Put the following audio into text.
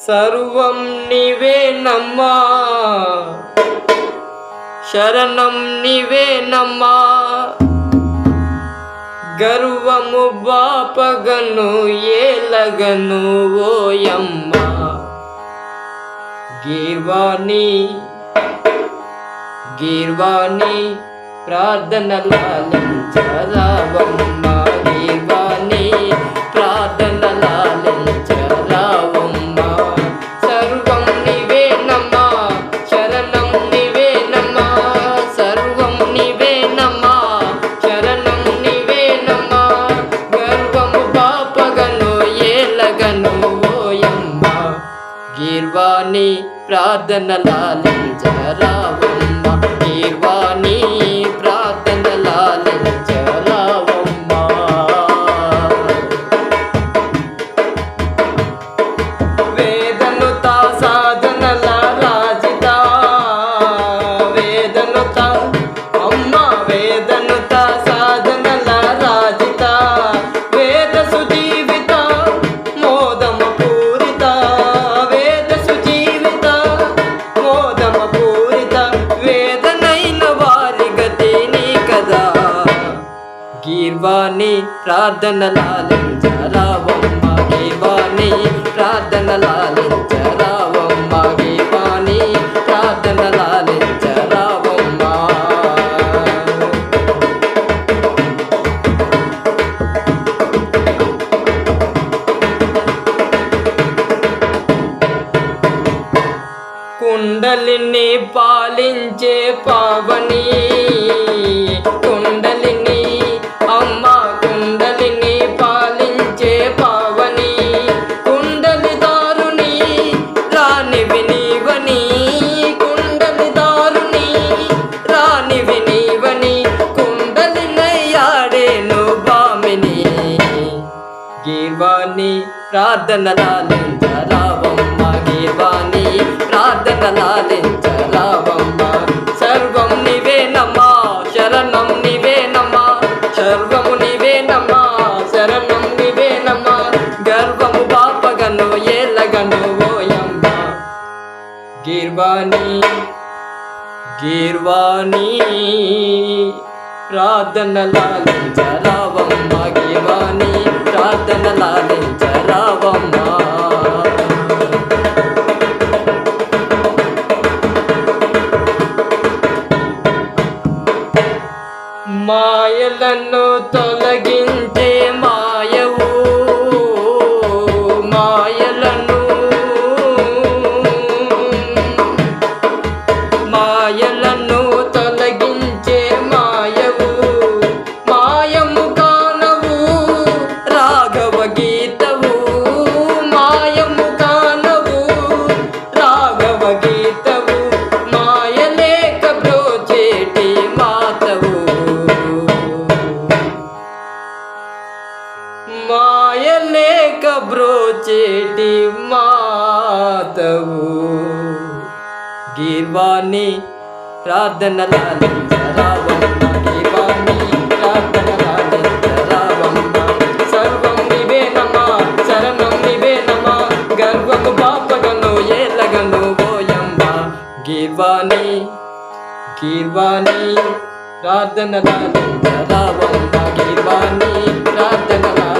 సర్వం నీవేనమ్మా శరణం నీవేనమ్మా గర్వము బాపగను ఏలగను ఓయమ్మ గీర్వాణి గీర్వాణి ప్రార్థనలాలించరావమ్మ గీర్వాణి గీర్వాణి ప్రార్థనలాలించరావమ్మ గీర్వాణి ప్రార్థనలాలించరావమ్మ గీర్వాణి ప్రార్థనలాలించరావమ్మ గీర్వాణి ప్రార్థనలాలించరావమ్మ కుండలిని పాలించే పావని గీర్వాణి ప్రార్థనలాలించరావమ్మ గీర్వాణి ప్రార్థనలాలించరావమ్మ సర్వం నివేనమ్మా శరణం నివేనమ్మా సర్వము నివేనమ్మా శరణం నివేనమ్మా గర్వము పాపగను ఏలగను ఓయమ్మ. గీర్వాణి గీర్వాణి ప్రార్థనలాలించరావమ్మ గీర్వాణి bello. మాయలేక బ్రోచేటి మాతవు. గీర్వాణి ప్రార్థనలాలించరావమ్మ గీర్వాణి ప్రార్థనలాలించరావమ్మ సర్వం నివేనమా శరణం నివేనమా గీర్వాణి గీర్వాణి ప్రార్థనలాలించరావమ్మ గీర్వాణి ప్రార్థనలాలించరావమ్మ